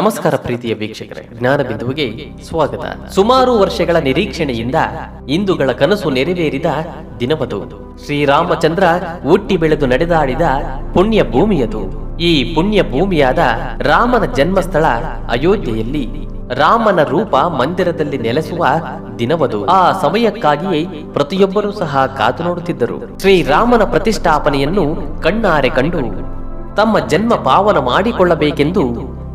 ನಮಸ್ಕಾರ ಪ್ರೀತಿಯ ವೀಕ್ಷಕರೇ ಜ್ಞಾನ ಬಿಂದುವಿಗೆ ಸ್ವಾಗತ. ಸುಮಾರು ವರ್ಷಗಳ ನಿರೀಕ್ಷಣೆಯಿಂದ ಇಂದುಗಳ ಕನಸು ನೆರವೇರಿದ ದಿನವದು. ಶ್ರೀರಾಮಚಂದ್ರ ಹುಟ್ಟಿ ಬೆಳೆದು ನಡೆದಾಡಿದ ಪುಣ್ಯ ಭೂಮಿಯದು. ಈ ಪುಣ್ಯ ಭೂಮಿಯಾದ ರಾಮನ ಜನ್ಮಸ್ಥಳ ಅಯೋಧ್ಯೆಯಲ್ಲಿ ರಾಮನ ರೂಪ ಮಂದಿರದಲ್ಲಿ ನೆಲೆಸುವ ದಿನವದು. ಆ ಸಮಯಕ್ಕಾಗಿಯೇ ಪ್ರತಿಯೊಬ್ಬರೂ ಸಹ ಕಾದು ನೋಡುತ್ತಿದ್ದರು. ಶ್ರೀರಾಮನ ಪ್ರತಿಷ್ಠಾಪನೆಯನ್ನು ಕಣ್ಣಾರೆ ಕಂಡು ತಮ್ಮ ಜನ್ಮ ಪಾವನ ಮಾಡಿಕೊಳ್ಳಬೇಕೆಂದು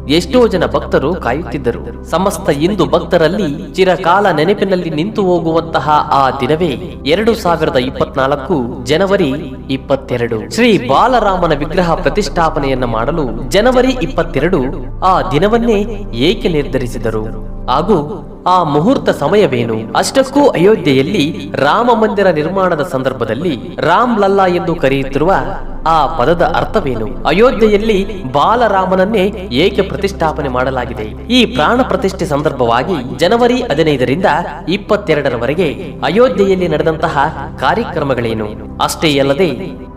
ಎಷ್ಟೋ ಜನ ಭಕ್ತರು ಕಾಯುತ್ತಿದ್ದರು. ಸಮಸ್ತ ಹಿಂದೂ ಭಕ್ತರಲ್ಲಿ ಚಿರಕಾಲ ನೆನಪಿನಲ್ಲಿ ನಿಂತು ಹೋಗುವಂತಹ ಆ ದಿನವೇ ಎರಡು ಸಾವಿರದ ಇಪ್ಪತ್ನಾಲ್ಕು ಜನವರಿ ಇಪ್ಪತ್ತೆರಡು. ಶ್ರೀ ಬಾಲರಾಮನ ವಿಗ್ರಹ ಪ್ರತಿಷ್ಠಾಪನೆಯನ್ನ ಮಾಡಲು ಜನವರಿ ಇಪ್ಪತ್ತೆರಡು ಆ ದಿನವನ್ನೇ ಏಕೆ ನಿರ್ಧರಿಸಿದರು? ಹಾಗೂ ಆ ಮುಹೂರ್ತ ಸಮಯವೇನು? ಅಷ್ಟಕ್ಕೂ ಅಯೋಧ್ಯೆಯಲ್ಲಿ ರಾಮ ಮಂದಿರ ನಿರ್ಮಾಣದ ಸಂದರ್ಭದಲ್ಲಿ ರಾಮ್ ಲಲ್ಲಾ ಎಂದು ಕರೆಯುತ್ತಿರುವ ಆ ಪದದ ಅರ್ಥವೇನು? ಅಯೋಧ್ಯೆಯಲ್ಲಿ ಬಾಲರಾಮನನ್ನೇ ಏಕೆ ಪ್ರತಿಷ್ಠಾಪನೆ ಮಾಡಲಾಗಿದೆ? ಈ ಪ್ರಾಣ ಪ್ರತಿಷ್ಠೆ ಸಂದರ್ಭವಾಗಿ ಜನವರಿ ಹದಿನೈದರಿಂದ ಇಪ್ಪತ್ತೆರಡರವರೆಗೆ ಅಯೋಧ್ಯೆಯಲ್ಲಿ ನಡೆದಂತಹ ಕಾರ್ಯಕ್ರಮಗಳೇನು? ಅಷ್ಟೇ ಅಲ್ಲದೆ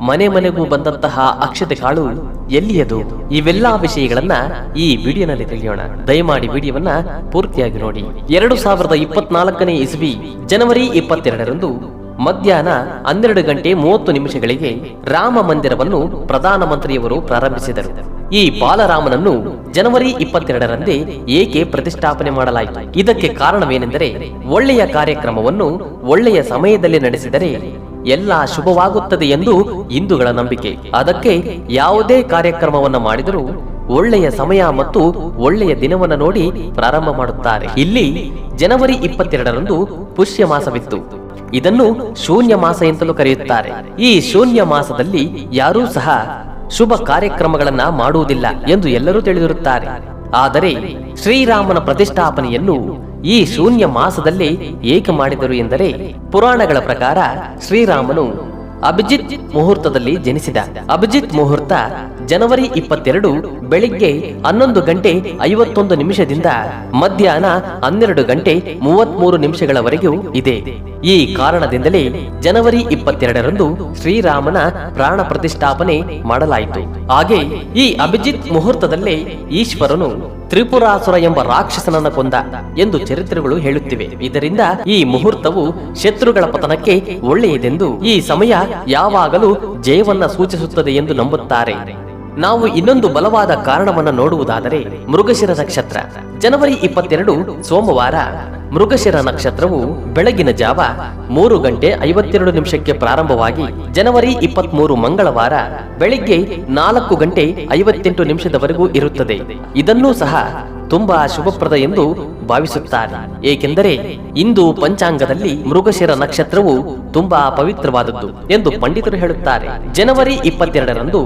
ಮನೆ ಮನೆಗೂ ಬಂದಂತಹ ಅಕ್ಷತೆ ಕಾಳು ಎಲ್ಲಿಯದು? ಇವೆಲ್ಲಾ ವಿಷಯಗಳನ್ನ ಈ ವಿಡಿಯೋನಲ್ಲಿ ತಿಳಿಯೋಣ. ದಯಮಾಡಿ ವಿಡಿಯೋವನ್ನ ಪೂರ್ತಿಯಾಗಿ ನೋಡಿ. ಎರಡು ಸಾವಿರದ ಇಪ್ಪತ್ನಾಲ್ಕನೇ ಇಸ್ವಿ, ಜನವರಿ ಇಪ್ಪತ್ತೆರಡರಂದು ಮಧ್ಯಾಹ್ನ ಹನ್ನೆರಡು ಗಂಟೆ ಮೂವತ್ತು ನಿಮಿಷಗಳಿಗೆ ರಾಮ ಮಂದಿರವನ್ನು ಪ್ರಧಾನಮಂತ್ರಿಯವರು ಪ್ರಾರಂಭಿಸಿದರು. ಈ ಬಾಲರಾಮನನ್ನು ಜನವರಿ ಇಪ್ಪತ್ತೆರಡರಂದೇ ಏಕೆ ಪ್ರತಿಷ್ಠಾಪನೆ ಮಾಡಲಾಯಿತು? ಇದಕ್ಕೆ ಕಾರಣವೇನೆಂದರೆ ಒಳ್ಳೆಯ ಕಾರ್ಯಕ್ರಮವನ್ನು ಒಳ್ಳೆಯ ಸಮಯದಲ್ಲಿ ನಡೆಸಿದರೆ ಎಲ್ಲ ಶುಭವಾಗುತ್ತದೆ ಎಂದು ಹಿಂದೂಗಳ ನಂಬಿಕೆ. ಅದಕ್ಕೆ ಯಾವುದೇ ಕಾರ್ಯಕ್ರಮವನ್ನು ಮಾಡಿದರೂ ಒಳ್ಳೆಯ ಸಮಯ ಮತ್ತು ಒಳ್ಳೆಯ ದಿನವನ್ನು ನೋಡಿ ಪ್ರಾರಂಭ ಮಾಡುತ್ತಾರೆ. ಇಲ್ಲಿ ಜನವರಿ ಇಪ್ಪತ್ತೆರಡರಂದು ಪುಷ್ಯ ಮಾಸವಿತ್ತು ಇದನ್ನು ಶೂನ್ಯ ಮಾಸ ಎಂತಲೂ ಕರೆಯುತ್ತಾರೆ. ಈ ಶೂನ್ಯ ಮಾಸದಲ್ಲಿ ಯಾರೂ ಸಹ ಶುಭ ಕಾರ್ಯಕ್ರಮಗಳನ್ನ ಮಾಡುವುದಿಲ್ಲ ಎಂದು ಎಲ್ಲರೂ ತಿಳಿದಿರುತ್ತಾರೆ. ಆದರೆ ಶ್ರೀರಾಮನ ಪ್ರತಿಷ್ಠಾಪನೆಯನ್ನು ಈ ಶೂನ್ಯ ಮಾಸದಲ್ಲಿ ಏಕೆ ಮಾಡಿದರು ಎಂದರೆ ಪುರಾಣಗಳ ಪ್ರಕಾರ ಶ್ರೀರಾಮನು ಅಭಿಜಿತ್ ಮುಹೂರ್ತದಲ್ಲಿ ಜನಿಸಿದ. ಅಭಿಜಿತ್ ಮುಹೂರ್ತ ಜನವರಿ ಇಪ್ಪತ್ತೆರಡು ಬೆಳಿಗ್ಗೆ ಹನ್ನೊಂದು ಗಂಟೆ ಐವತ್ತೊಂದು ನಿಮಿಷದಿಂದ ಮಧ್ಯಾಹ್ನ ಹನ್ನೆರಡು ಗಂಟೆ ಮೂವತ್ಮೂರು ನಿಮಿಷಗಳವರೆಗೂ ಇದೆ. ಈ ಕಾರಣದಿಂದಲೇ ಜನವರಿ ಇಪ್ಪತ್ತೆರಡರಂದು ಶ್ರೀರಾಮನ ಪ್ರಾಣ ಪ್ರತಿಷ್ಠಾಪನೆ ಮಾಡಲಾಯಿತು. ಹಾಗೆ ಈ ಅಭಿಜಿತ್ ಮುಹೂರ್ತದಲ್ಲೇ ಈಶ್ವರನು ತ್ರಿಪುರಾಸುರ ಎಂಬ ರಾಕ್ಷಸನನ್ನ ಕೊಂದ ಎಂದು ಚರಿತ್ರೆಗಳು ಹೇಳುತ್ತಿವೆ. ಇದರಿಂದ ಈ ಮುಹೂರ್ತವು ಶತ್ರುಗಳ ಪತನಕ್ಕೆ ಒಳ್ಳೆಯದೆಂದು ಈ ಸಮಯ ಯಾವಾಗಲೂ ಜಯವನ್ನ ಸೂಚಿಸುತ್ತದೆ ಎಂದು ನಂಬುತ್ತಾರೆ. ನಾವು ಇನ್ನೊಂದು ಬಲವಾದ ಕಾರಣವನ್ನು ನೋಡುವುದಾದರೆ ಮೃಗಶಿರ ನಕ್ಷತ್ರ. ಜನವರಿ ಇಪ್ಪತ್ತೆರಡು, ಸೋಮವಾರ ಮೃಗಶಿರ ನಕ್ಷತ್ರವು ಬೆಳಗಿನ ಜಾವ ಮೂರು ಗಂಟೆ ಐವತ್ತೆರಡು ನಿಮಿಷಕ್ಕೆ ಪ್ರಾರಂಭವಾಗಿ ಜನವರಿ ಇಪ್ಪತ್ಮೂರು ಮಂಗಳವಾರ ಬೆಳಿಗ್ಗೆ ನಾಲ್ಕು ಗಂಟೆ ಐವತ್ತೆಂಟು ನಿಮಿಷದವರೆಗೂ ಇರುತ್ತದೆ. ಇದನ್ನೂ ಸಹ ತುಂಬಾ ಶುಭಪ್ರದ ಎಂದು ಭಾವಿಸುತ್ತಾರೆ. ಏಕೆಂದರೆ ಇಂದು ಪಂಚಾಂಗದಲ್ಲಿ ಮೃಗಶಿರ ನಕ್ಷತ್ರವು ತುಂಬಾ ಪವಿತ್ರವಾದದ್ದು ಎಂದು ಪಂಡಿತರು ಹೇಳುತ್ತಾರೆ. ಜನವರಿ ಇಪ್ಪತ್ತೆರಡರಂದು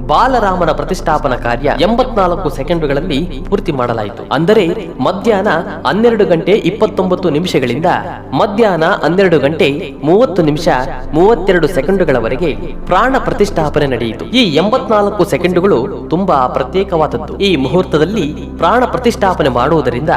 ಬಾಲರಾಮನ ಪ್ರತಿಷ್ಠಾಪನ ಕಾರ್ಯ ಎಂಬತ್ನಾಲ್ಕು ಸೆಕೆಂಡುಗಳಲ್ಲಿ ಪೂರ್ತಿ ಮಾಡಲಾಯಿತು. ಅಂದರೆ ಮಧ್ಯಾಹ್ನ ಹನ್ನೆರಡು ಗಂಟೆ ಇಪ್ಪತ್ತೊಂಬತ್ತು ನಿಮಿಷಗಳಿಂದ ಮಧ್ಯಾಹ್ನ ಹನ್ನೆರಡು ಗಂಟೆ ಮೂವತ್ತು ನಿಮಿಷ ಮೂವತ್ತೆರಡು ಸೆಕೆಂಡುಗಳವರೆಗೆ ಪ್ರಾಣ ಪ್ರತಿಷ್ಠಾಪನೆ ನಡೆಯಿತು. ಈ ಎಂಬತ್ನಾಲ್ಕು ಸೆಕೆಂಡುಗಳು ತುಂಬಾ ಪ್ರತ್ಯೇಕವಾದದ್ದು. ಈ ಮುಹೂರ್ತದಲ್ಲಿ ಪ್ರಾಣ ಪ್ರತಿಷ್ಠಾಪನೆ ಮಾಡುವುದರಿಂದ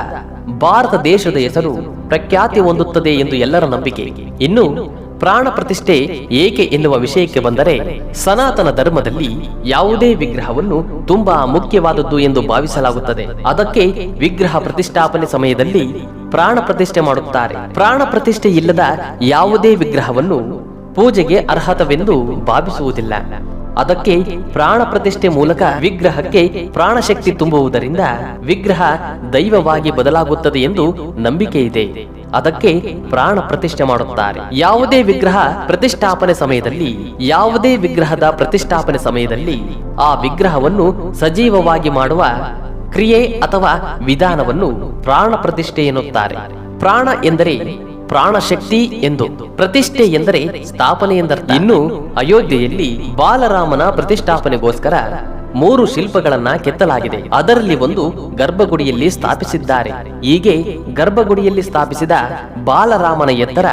ಭಾರತ ದೇಶದ ಹೆಸರು ಪ್ರಖ್ಯಾತಿ ಹೊಂದುತ್ತದೆ ಎಂದು ಎಲ್ಲರ ನಂಬಿಕೆ. ಇನ್ನು ಪ್ರಾಣ ಪ್ರತಿಷ್ಠೆ ಏಕೆ ಎನ್ನುವ ವಿಷಯಕ್ಕೆ ಬಂದರೆ ಸನಾತನ ಧರ್ಮದಲ್ಲಿ ಯಾವುದೇ ವಿಗ್ರಹವನ್ನು ತುಂಬಾ ಮುಖ್ಯವಾದದ್ದು ಎಂದು ಭಾವಿಸಲಾಗುತ್ತದೆ. ಅದಕ್ಕೆ ವಿಗ್ರಹ ಪ್ರತಿಷ್ಠಾಪನೆ ಸಮಯದಲ್ಲಿ ಪ್ರಾಣ ಪ್ರತಿಷ್ಠೆ ಮಾಡುತ್ತಾರೆ. ಪ್ರಾಣ ಪ್ರತಿಷ್ಠೆ ಇಲ್ಲದ ಯಾವುದೇ ವಿಗ್ರಹವನ್ನು ಪೂಜೆಗೆ ಅರ್ಹತವೆಂದು ಭಾವಿಸುವುದಿಲ್ಲ. ಅದಕ್ಕೆ ಪ್ರಾಣ ಪ್ರತಿಷ್ಠೆ ಮೂಲಕ ವಿಗ್ರಹಕ್ಕೆ ಪ್ರಾಣಶಕ್ತಿ ತುಂಬುವುದರಿಂದ ವಿಗ್ರಹ ದೈವವಾಗಿ ಬದಲಾಗುತ್ತದೆ ಎಂದು ನಂಬಿಕೆ ಇದೆ. ಅದಕ್ಕೆ ಪ್ರಾಣ ಪ್ರತಿಷ್ಠೆ ಮಾಡುತ್ತಾರೆ. ಯಾವುದೇ ವಿಗ್ರಹ ಪ್ರತಿಷ್ಠಾಪನೆ ಸಮಯದಲ್ಲಿ, ಯಾವುದೇ ವಿಗ್ರಹದ ಪ್ರತಿಷ್ಠಾಪನೆ ಸಮಯದಲ್ಲಿ ಆ ವಿಗ್ರಹವನ್ನು ಸಜೀವವಾಗಿ ಮಾಡುವ ಕ್ರಿಯೆ ಅಥವಾ ವಿಧಾನವನ್ನು ಪ್ರಾಣ ಪ್ರತಿಷ್ಠೆ ಎನ್ನುತ್ತಾರೆ. ಪ್ರಾಣ ಎಂದರೆ ಪ್ರಾಣಶಕ್ತಿ ಎಂದು. ಪ್ರತಿಷ್ಠೆ ಎಂದರೆ ಸ್ಥಾಪನೆ ಎಂದರ್ಥ ಇನ್ನು ಅಯೋಧ್ಯೆಯಲ್ಲಿ ಬಾಲರಾಮನ ಪ್ರತಿಷ್ಠಾಪನೆಗೋಸ್ಕರ ಮೂರು ಶಿಲ್ಪಗಳನ್ನ ಕೆತ್ತಲಾಗಿದೆ. ಅದರಲ್ಲಿ ಒಂದು ಗರ್ಭಗುಡಿಯಲ್ಲಿ ಸ್ಥಾಪಿಸಿದ್ದಾರೆ. ಹೀಗೆ ಗರ್ಭಗುಡಿಯಲ್ಲಿ ಸ್ಥಾಪಿಸಿದ ಬಾಲರಾಮನ ಎತ್ತರ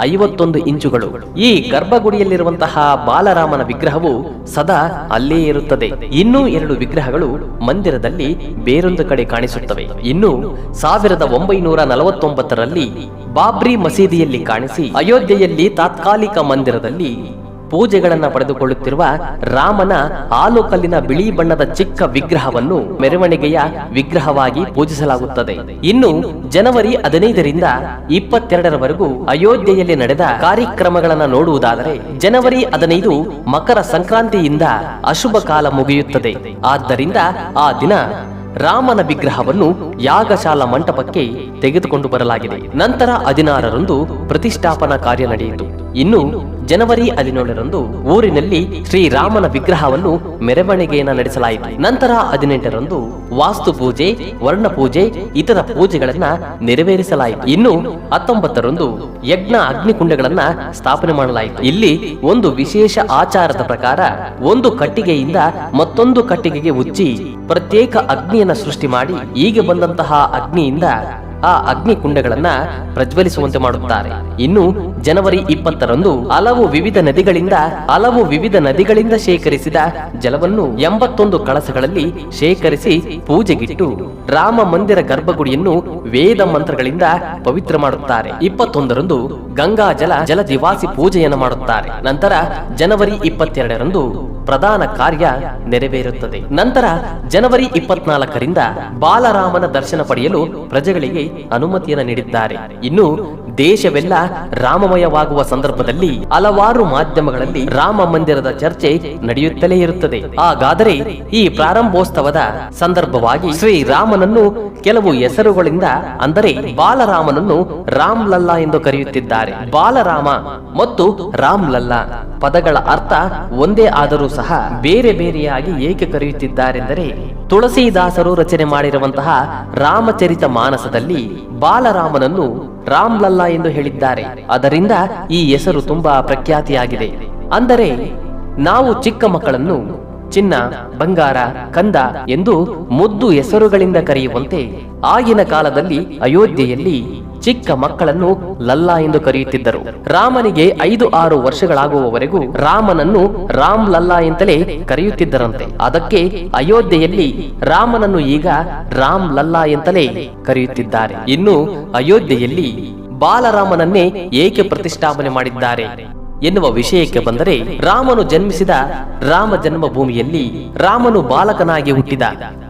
ಐವತ್ತೊಂದು ಇಂಚುಗಳು. ಈ ಗರ್ಭಗುಡಿಯಲ್ಲಿರುವಂತಹ ಬಾಲರಾಮನ ವಿಗ್ರಹವು ಸದಾ ಅಲ್ಲೇ ಇರುತ್ತದೆ. ಇನ್ನೂ ಎರಡು ವಿಗ್ರಹಗಳು ಮಂದಿರದಲ್ಲಿ ಬೇರೊಂದು ಕಡೆ ಕಾಣಿಸುತ್ತವೆ. ಇನ್ನು ಸಾವಿರದ ಒಂಬೈನೂರ ನಲವತ್ತೊಂಬತ್ತರಲ್ಲಿ ಬಾಬ್ರಿ ಮಸೀದಿಯಲ್ಲಿ ಕಾಣಿಸಿ ಅಯೋಧ್ಯೆಯಲ್ಲಿ ತಾತ್ಕಾಲಿಕ ಮಂದಿರದಲ್ಲಿ ಪೂಜೆಗಳನ್ನ ಪಡೆದುಕೊಳ್ಳುತ್ತಿರುವ ರಾಮನ ಆಲುಕಲ್ಲಿನ ಬಿಳಿ ಬಣ್ಣದ ಚಿಕ್ಕ ವಿಗ್ರಹವನ್ನು ಮೆರವಣಿಗೆಯ ವಿಗ್ರಹವಾಗಿ ಪೂಜಿಸಲಾಗುತ್ತದೆ. ಇನ್ನು ಜನವರಿ ಹದಿನೈದರಿಂದ ಇಪ್ಪತ್ತೆರಡರವರೆಗೂ ಅಯೋಧ್ಯೆಯಲ್ಲಿ ನಡೆದ ಕಾರ್ಯಕ್ರಮಗಳನ್ನು ನೋಡುವುದಾದರೆ ಜನವರಿ ಹದಿನೈದು ಮಕರ ಸಂಕ್ರಾಂತಿಯಿಂದ ಅಶುಭ ಕಾಲ ಮುಗಿಯುತ್ತದೆ. ಆದ್ದರಿಂದ ಆ ದಿನ ರಾಮನ ವಿಗ್ರಹವನ್ನು ಯಾಗಶಾಲಾ ಮಂಟಪಕ್ಕೆ ತೆಗೆದುಕೊಂಡು ಬರಲಾಗಿದೆ. ನಂತರ ಹದಿನಾರರಂದು ಪ್ರತಿಷ್ಠಾಪನಾ ಕಾರ್ಯ ನಡೆಯಿತು. ಇನ್ನು ಜನವರಿ ಹದಿನೇಳರಂದು ಊರಿನಲ್ಲಿ ಶ್ರೀರಾಮನ ವಿಗ್ರಹವನ್ನು ಮೆರವಣಿಗೆಯನ್ನು ನಡೆಸಲಾಯಿತು. ನಂತರ ಹದಿನೆಂಟರಂದು ವಾಸ್ತು ಪೂಜೆ, ವರ್ಣ ಪೂಜೆ, ಇತರ ಪೂಜೆಗಳನ್ನ ನೆರವೇರಿಸಲಾಯಿತು. ಇನ್ನು ಹತ್ತೊಂಬತ್ತರಂದು ಯಜ್ಞ ಅಗ್ನಿಕುಂಡಗಳನ್ನ ಸ್ಥಾಪನೆ ಮಾಡಲಾಯಿತು. ಇಲ್ಲಿ ಒಂದು ವಿಶೇಷ ಆಚಾರದ ಪ್ರಕಾರ ಒಂದು ಕಟ್ಟಿಗೆಯಿಂದ ಮತ್ತೊಂದು ಕಟ್ಟಿಗೆಗೆ ಉಚ್ಚಿ ಪ್ರತ್ಯೇಕ ಅಗ್ನಿಯನ್ನ ಸೃಷ್ಟಿ ಮಾಡಿ ಈಗ ಬಂದಂತಹ ಅಗ್ನಿಯಿಂದ ಆ ಅಗ್ನಿ ಕುಂಡಗಳನ್ನ ಪ್ರಜ್ವಲಿಸುವಂತೆ ಮಾಡುತ್ತಾರೆ. ಇನ್ನು ಜನವರಿ ಇಪ್ಪತ್ತರಂದು ಹಲವು ವಿವಿಧ ನದಿಗಳಿಂದ, ಹಲವು ವಿವಿಧ ನದಿಗಳಿಂದ ಶೇಖರಿಸಿದ ಜಲವನ್ನು ಎಂಬತ್ತೊಂದು ಕಳಸಗಳಲ್ಲಿ ಶೇಖರಿಸಿ ಪೂಜೆಗಿಟ್ಟು ರಾಮ ಮಂದಿರ ಗರ್ಭಗುಡಿಯನ್ನು ವೇದ ಮಂತ್ರಗಳಿಂದ ಪವಿತ್ರ ಮಾಡುತ್ತಾರೆ. ಇಪ್ಪತ್ತೊಂದರಂದು ಗಂಗಾ ಜಲ ಜಲದಿವಾಸಿ ಪೂಜೆಯನ್ನು ಮಾಡುತ್ತಾರೆ. ನಂತರ ಜನವರಿ ಇಪ್ಪತ್ತೆರಡರಂದು ಪ್ರಧಾನ ಕಾರ್ಯ ನೆರವೇರುತ್ತದೆ. ನಂತರ ಜನವರಿ ಇಪ್ಪತ್ನಾಲ್ಕರಿಂದ ಬಾಲರಾಮನ ದರ್ಶನ ಪಡೆಯಲು ಪ್ರಜೆಗಳಿಗೆ ಅನುಮತಿಯನ್ನು ನೀಡಿದ್ದಾರೆ. ಇನ್ನು ದೇಶವೆಲ್ಲ ರಾಮಮಯವಾಗುವ ಸಂದರ್ಭದಲ್ಲಿ ಹಲವಾರು ಮಾಧ್ಯಮಗಳಲ್ಲಿ ರಾಮ ಮಂದಿರದ ಚರ್ಚೆ ನಡೆಯುತ್ತಲೇ ಇರುತ್ತದೆ. ಹಾಗಾದರೆ ಈ ಪ್ರಾರಂಭೋತ್ಸವದ ಸಂದರ್ಭವಾಗಿ ಶ್ರೀರಾಮನನ್ನು ಕೆಲವು ಹೆಸರುಗಳಿಂದ ಅಂದರೆ ಬಾಲರಾಮನನ್ನು ರಾಮ್ ಲಲ್ಲಾ ಎಂದು ಕರೆಯುತ್ತಿದ್ದಾರೆ. ಬಾಲರಾಮ ಮತ್ತು ರಾಮ್ ಲಲ್ಲಾ ಪದಗಳ ಅರ್ಥ ಒಂದೇ ಆದರೂ ಸಹ ಬೇರೆ ಬೇರೆಯಾಗಿ ಏಕೆ ಕರೆಯುತ್ತಿದ್ದಾರೆಂದರೆ ತುಳಸಿದಾಸರು ರಚನೆ ಮಾಡಿರುವಂತಹ ರಾಮಚರಿತ ಮಾನಸದಲ್ಲಿ ಬಾಲರಾಮನನ್ನು ರಾಮ್ ಲಲ್ಲಾ ಎಂದು ಹೇಳಿದ್ದಾರೆ. ಅದರಿಂದ ಈ ಹೆಸರು ತುಂಬಾ ಪ್ರಖ್ಯಾತಿಯಾಗಿದೆ. ಅಂದರೆ ನಾವು ಚಿಕ್ಕ ಮಕ್ಕಳನ್ನು ಚಿನ್ನ, ಬಂಗಾರ, ಕಂದ ಎಂದು ಮುದ್ದು ಹೆಸರುಗಳಿಂದ ಕರೆಯುವಂತೆ ಆಗಿನ ಕಾಲದಲ್ಲಿ ಅಯೋಧ್ಯೆಯಲ್ಲಿ ಚಿಕ್ಕ ಮಕ್ಕಳನ್ನು ಲಲ್ಲಾ ಎಂದು ಕರೆಯುತ್ತಿದ್ದರು. ರಾಮನಿಗೆ ಐದು ಆರು ವರ್ಷಗಳಾಗುವವರೆಗೂ ರಾಮನನ್ನು ರಾಮ್ ಲಲ್ಲಾ ಎಂತಲೇ ಕರೆಯುತ್ತಿದ್ದರಂತೆ. ಅದಕ್ಕೆ ಅಯೋಧ್ಯೆಯಲ್ಲಿ ರಾಮನನ್ನು ಈಗ ರಾಮ್ ಲಲ್ಲಾ ಎಂತಲೇ ಕರೆಯುತ್ತಿದ್ದಾರೆ. ಇನ್ನು ಅಯೋಧ್ಯೆಯಲ್ಲಿ ಬಾಲರಾಮನನ್ನೇ ಏಕೆ ಪ್ರತಿಷ್ಠಾಪನೆ ಮಾಡಿದ್ದಾರೆ? ಎನ್ನುವ ವಿಷಯಕ್ಕೆ ಬಂದರೆ ರಾಮನು ಜನ್ಮಿಸಿದ ರಾಮ ಜನ್ಮಭೂಮಿಯಲ್ಲಿ ರಾಮನು ಬಾಲಕನಾಗಿ ಹುಟ್ಟಿದ.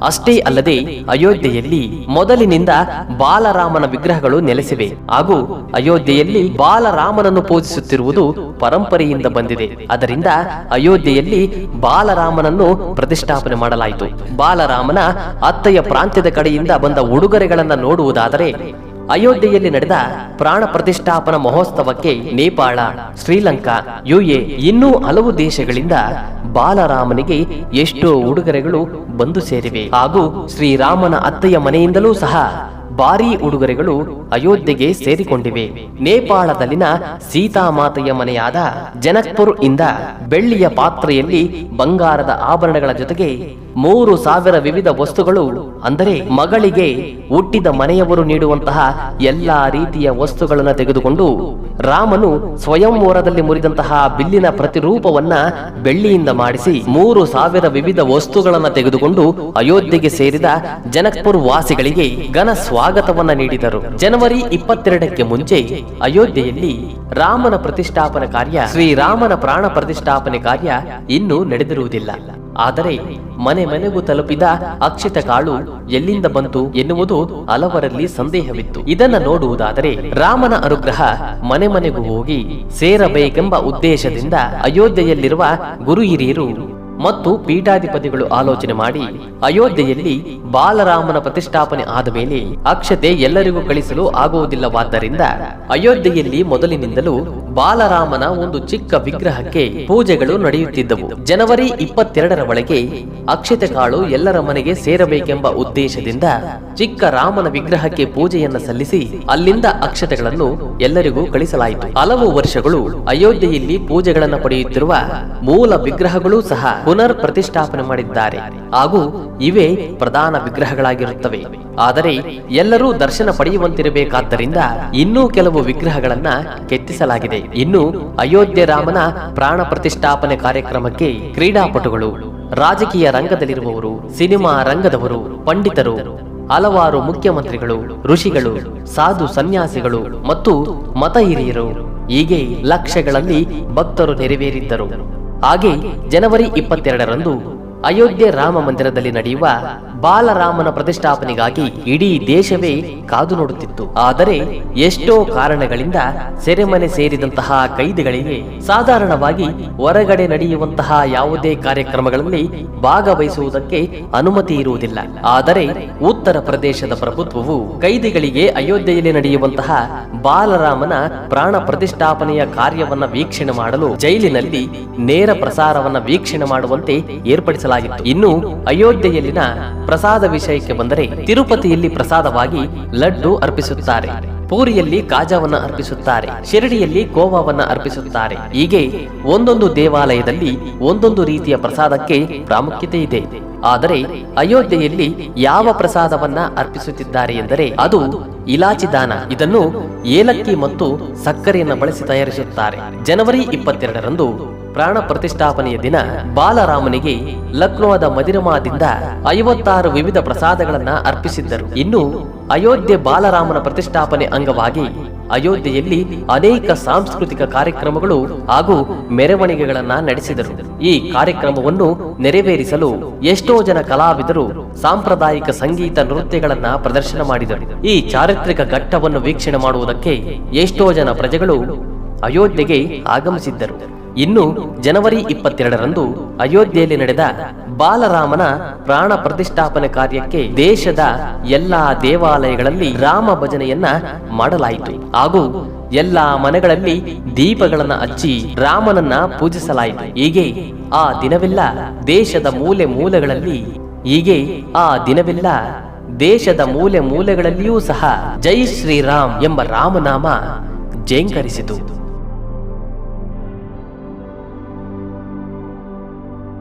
ಅಷ್ಟೇ ಅಲ್ಲದೆ ಅಯೋಧ್ಯೆಯಲ್ಲಿ ಮೊದಲಿನಿಂದ ಬಾಲರಾಮನ ವಿಗ್ರಹಗಳು ನೆಲೆಸಿವೆ. ಹಾಗೂ ಅಯೋಧ್ಯೆಯಲ್ಲಿ ಬಾಲರಾಮನನ್ನು ಪೂಜಿಸುತ್ತಿರುವುದು ಪರಂಪರೆಯಿಂದ ಬಂದಿದೆ. ಅದರಿಂದ ಅಯೋಧ್ಯೆಯಲ್ಲಿ ಬಾಲರಾಮನನ್ನು ಪ್ರತಿಷ್ಠಾಪನೆ ಮಾಡಲಾಯಿತು. ಬಾಲರಾಮನ ಅತ್ತೆಯ ಪ್ರಾಂತ್ಯದ ಕಡೆಯಿಂದ ಬಂದ ಉಡುಗೊರೆಗಳನ್ನು ನೋಡುವುದಾದರೆ ಅಯೋಧ್ಯೆಯಲ್ಲಿ ನಡೆದ ಪ್ರಾಣ ಪ್ರತಿಷ್ಠಾಪನ ಮಹೋತ್ಸವಕ್ಕೆ ನೇಪಾಳ, ಶ್ರೀಲಂಕಾ ಯುಎ ಇನ್ನೂ ಹಲವು ದೇಶಗಳಿಂದ ಬಾಲರಾಮನಿಗೆ ಎಷ್ಟೋ ಉಡುಗೊರೆಗಳು ಬಂದು ಸೇರಿವೆ. ಹಾಗೂ ಶ್ರೀರಾಮನ ಅತ್ತೆಯ ಮನೆಯಿಂದಲೂ ಸಹ ಭಾರೀ ಉಡುಗೊರೆಗಳು ಅಯೋಧ್ಯೆಗೆ ಸೇರಿಕೊಂಡಿವೆ. ನೇಪಾಳದಲ್ಲಿನ ಸೀತಾಮಾತೆಯ ಮನೆಯಾದ ಜನಕ್ಪುರ್ ಇಂದ ಬೆಳ್ಳಿಯ ಪಾತ್ರೆಯಲ್ಲಿ ಬಂಗಾರದ ಆಭರಣಗಳ ಜೊತೆಗೆ ಮೂರು ಸಾವಿರ ವಿವಿಧ ವಸ್ತುಗಳು, ಅಂದರೆ ಮಗಳಿಗೆ ಹುಟ್ಟಿದ ಮನೆಯವರು ನೀಡುವಂತಹ ಎಲ್ಲಾ ರೀತಿಯ ವಸ್ತುಗಳನ್ನು ತೆಗೆದುಕೊಂಡು ರಾಮನು ಸ್ವಯಂವರದಲ್ಲಿ ಮುರಿದಂತಹ ಬಿಲ್ಲಿನ ಪ್ರತಿರೂಪವನ್ನ ಬೆಳ್ಳಿಯಿಂದ ಮಾಡಿಸಿ ಮೂರು ಸಾವಿರ ವಿವಿಧ ವಸ್ತುಗಳನ್ನು ತೆಗೆದುಕೊಂಡು ಅಯೋಧ್ಯೆಗೆ ಸೇರಿದ ಜನಕ್ಪುರ್ ವಾಸಿಗಳಿಗೆ ಘನ ಸ್ವಾಗತವನ್ನ ನೀಡಿದರು. ಜನವರಿ ಇಪ್ಪತ್ತೆರಡಕ್ಕೆ ಮುಂಚೆ ಅಯೋಧ್ಯೆಯಲ್ಲಿ ರಾಮನ ಪ್ರತಿಷ್ಠಾಪನ ಕಾರ್ಯ ಶ್ರೀರಾಮನ ಪ್ರಾಣ ಪ್ರತಿಷ್ಠಾಪನೆ ಕಾರ್ಯ ಇನ್ನೂ ನಡೆದಿರುವುದಿಲ್ಲ. ಆದರೆ ಮನೆ ಮನೆಗೂ ತಲುಪಿದ ಅಕ್ಷಿತ ಕಾಳು ಎಲ್ಲಿಂದ ಬಂತು ಎನ್ನುವುದು ಹಲವರಲ್ಲಿ ಸಂದೇಹವಿತ್ತು. ಇದನ್ನ ನೋಡುವುದಾದರೆ ರಾಮನ ಅನುಗ್ರಹ ಮನೆ ಮನೆಗೂ ಹೋಗಿ ಸೇರಬೇಕೆಂಬ ಉದ್ದೇಶದಿಂದ ಅಯೋಧ್ಯೆಯಲ್ಲಿರುವ ಗುರು ಹಿರಿಯರು ಮತ್ತು ಪೀಠಾಧಿಪತಿಗಳು ಆಲೋಚನೆ ಮಾಡಿ, ಅಯೋಧ್ಯೆಯಲ್ಲಿ ಬಾಲರಾಮನ ಪ್ರತಿಷ್ಠಾಪನೆ ಆದ ಮೇಲೆ ಅಕ್ಷತೆ ಎಲ್ಲರಿಗೂ ಕಳಿಸಲು ಆಗುವುದಿಲ್ಲವಾದ್ದರಿಂದ ಅಯೋಧ್ಯೆಯಲ್ಲಿ ಮೊದಲಿನಿಂದಲೂ ಬಾಲರಾಮನ ಒಂದು ಚಿಕ್ಕ ವಿಗ್ರಹಕ್ಕೆ ಪೂಜೆಗಳು ನಡೆಯುತ್ತಿದ್ದವು. ಜನವರಿ ಇಪ್ಪತ್ತೆರಡರ ಒಳಗೆ ಅಕ್ಷತೆ ಕಾಳು ಎಲ್ಲರ ಮನೆಗೆ ಸೇರಬೇಕೆಂಬ ಉದ್ದೇಶದಿಂದ ಚಿಕ್ಕ ರಾಮನ ವಿಗ್ರಹಕ್ಕೆ ಪೂಜೆಯನ್ನ ಸಲ್ಲಿಸಿ ಅಲ್ಲಿಂದ ಅಕ್ಷತೆಗಳನ್ನು ಎಲ್ಲರಿಗೂ ಕಳಿಸಲಾಯಿತು. ಹಲವು ವರ್ಷಗಳು ಅಯೋಧ್ಯೆಯಲ್ಲಿ ಪೂಜೆಗಳನ್ನು ಪಡೆಯುತ್ತಿರುವ ಮೂಲ ವಿಗ್ರಹಗಳು ಸಹ ಪುನರ್ ಪ್ರತಿಷ್ಠಾಪನೆ ಮಾಡಿದ್ದಾರೆ. ಹಾಗೂ ಇವೇ ಪ್ರಧಾನ ವಿಗ್ರಹಗಳಾಗಿರುತ್ತವೆ. ಆದರೆ ಎಲ್ಲರೂ ದರ್ಶನ ಪಡೆಯುವಂತಿರಬೇಕಾದ್ದರಿಂದ ಇನ್ನೂ ಕೆಲವು ವಿಗ್ರಹಗಳನ್ನ ಕೆತ್ತಿಸಲಾಗಿದೆ. ಇನ್ನು ಅಯೋಧ್ಯೆ ರಾಮನ ಪ್ರಾಣ ಪ್ರತಿಷ್ಠಾಪನೆ ಕಾರ್ಯಕ್ರಮಕ್ಕೆ ಕ್ರೀಡಾಪಟುಗಳು, ರಾಜಕೀಯ ರಂಗದಲ್ಲಿರುವವರು, ಸಿನಿಮಾ ರಂಗದವರು, ಪಂಡಿತರು, ಹಲವಾರು ಮುಖ್ಯಮಂತ್ರಿಗಳು, ಋಷಿಗಳು, ಸಾಧು ಸನ್ಯಾಸಿಗಳು ಮತ್ತು ಮತ ಹಿರಿಯರು. ಹೀಗೆ ಲಕ್ಷಗಳಲ್ಲಿ ಭಕ್ತರು ನೆರವೇರಿದ್ದರು. ಹಾಗೆ ಜನವರಿ ಇಪ್ಪತ್ತೆರಡರಂದು ಅಯೋಧ್ಯೆ ರಾಮ ಮಂದಿರದಲ್ಲಿ ನಡೆಯುವ ಬಾಲರಾಮನ ಪ್ರತಿಷ್ಠಾಪನೆಗಾಗಿ ಇಡೀ ದೇಶವೇ ಕಾದು ನೋಡುತ್ತಿತ್ತು. ಆದರೆ ಎಷ್ಟೋ ಕಾರಣಗಳಿಂದ ಸೆರೆಮನೆ ಸೇರಿದಂತಹ ಕೈದಿಗಳಿಗೆ ಸಾಧಾರಣವಾಗಿ ಹೊರಗಡೆ ನಡೆಯುವಂತಹ ಯಾವುದೇ ಕಾರ್ಯಕ್ರಮಗಳಲ್ಲಿ ಭಾಗವಹಿಸುವುದಕ್ಕೆ ಅನುಮತಿ ಇರುವುದಿಲ್ಲ. ಆದರೆ ಉತ್ತರ ಪ್ರದೇಶದ ಪ್ರಭುತ್ವವು ಕೈದಿಗಳಿಗೆ ಅಯೋಧ್ಯೆಯಲ್ಲಿ ನಡೆಯುವಂತಹ ಬಾಲರಾಮನ ಪ್ರಾಣ ಪ್ರತಿಷ್ಠಾಪನೆಯ ಕಾರ್ಯವನ್ನ ವೀಕ್ಷಣೆ ಮಾಡಲು ಜೈಲಿನಲ್ಲಿ ನೇರ ಪ್ರಸಾರವನ್ನ ವೀಕ್ಷಣೆ ಮಾಡುವಂತೆ ಏರ್ಪಡಿಸಲಾಗಿತ್ತು ಇನ್ನು ಅಯೋಧ್ಯೆಯಲ್ಲಿನ ಪ್ರಸಾದ ವಿಷಯಕ್ಕೆ ಬಂದರೆ ತಿರುಪತಿಯಲ್ಲಿ ಪ್ರಸಾದವಾಗಿ ಲಡ್ಡು ಅರ್ಪಿಸುತ್ತಾರೆ. ಪೂರಿಯಲ್ಲಿ ಕಾಜಾವನ್ನ ಅರ್ಪಿಸುತ್ತಾರೆ. ಶಿರಡಿಯಲ್ಲಿ ಗೋವಾವನ್ನ ಅರ್ಪಿಸುತ್ತಾರೆ. ಹೀಗೆ ಒಂದೊಂದು ದೇವಾಲಯದಲ್ಲಿ ಒಂದೊಂದು ರೀತಿಯ ಪ್ರಸಾದಕ್ಕೆ ಪ್ರಾಮುಖ್ಯತೆ ಇದೆ. ಆದರೆ ಅಯೋಧ್ಯೆಯಲ್ಲಿ ಯಾವ ಪ್ರಸಾದವನ್ನ ಅರ್ಪಿಸುತ್ತಿದ್ದಾರೆ ಎಂದರೆ ಅದು ಇಲಾಚಿ ದಾನ. ಇದನ್ನು ಏಲಕ್ಕಿ ಮತ್ತು ಸಕ್ಕರೆಯನ್ನು ಬಳಸಿ ತಯಾರಿಸುತ್ತಾರೆ. ಜನವರಿ ಇಪ್ಪತ್ತೆರಡರಂದು ಪ್ರಾಣ ಪ್ರತಿಷ್ಠಾಪನೆಯ ದಿನ ಬಾಲರಾಮನಿಗೆ ಲಕ್ನೋದ ಮದಿರಮಾದಿಂದ ಐವತ್ತಾರು ವಿವಿಧ ಪ್ರಸಾದಗಳನ್ನ ಅರ್ಪಿಸಿದ್ದರು. ಇನ್ನು ಅಯೋಧ್ಯೆ ಬಾಲರಾಮನ ಪ್ರತಿಷ್ಠಾಪನೆ ಅಂಗವಾಗಿ ಅಯೋಧ್ಯೆಯಲ್ಲಿ ಅನೇಕ ಸಾಂಸ್ಕೃತಿಕ ಕಾರ್ಯಕ್ರಮಗಳು ಹಾಗೂ ಮೆರವಣಿಗೆಗಳನ್ನ ನಡೆಸಿದರು. ಈ ಕಾರ್ಯಕ್ರಮವನ್ನು ನೆರವೇರಿಸಲು ಎಷ್ಟೋ ಜನ ಕಲಾವಿದರು ಸಾಂಪ್ರದಾಯಿಕ ಸಂಗೀತ ನೃತ್ಯಗಳನ್ನ ಪ್ರದರ್ಶನ ಮಾಡಿದರು. ಈ ಚಾರಿತ್ರಿಕ ಘಟ್ಟವನ್ನು ವೀಕ್ಷಣೆ ಮಾಡುವುದಕ್ಕೆ ಎಷ್ಟೋ ಜನ ಪ್ರಜೆಗಳು ಅಯೋಧ್ಯೆಗೆ ಆಗಮಿಸಿದ್ದರು. ಇನ್ನು ಜನವರಿ ಇಪ್ಪತ್ತೆರಡರಂದು ಅಯೋಧ್ಯೆಯಲ್ಲಿ ನಡೆದ ಬಾಲರಾಮನ ಪ್ರಾಣ ಪ್ರತಿಷ್ಠಾಪನೆ ಕಾರ್ಯಕ್ಕೆ ದೇಶದ ಎಲ್ಲಾ ದೇವಾಲಯಗಳಲ್ಲಿ ರಾಮ ಭಜನೆಯನ್ನ ಮಾಡಲಾಯಿತು. ಹಾಗೂ ಎಲ್ಲಾ ಮನೆಗಳಲ್ಲಿ ದೀಪಗಳನ್ನ ಹಚ್ಚಿ ರಾಮನನ್ನ ಪೂಜಿಸಲಾಯಿತು. ಹೀಗೆ ಆ ದಿನವೆಲ್ಲ ದೇಶದ ಮೂಲೆ ಮೂಲೆಗಳಲ್ಲಿ, ಹೀಗೆ ಆ ದಿನವೆಲ್ಲ ದೇಶದ ಮೂಲೆ ಮೂಲೆಗಳಲ್ಲಿಯೂ ಸಹ ಜೈ ಶ್ರೀರಾಮ್ ಎಂಬ ರಾಮನಾಮ ಜೇಂಕರಿಸಿತು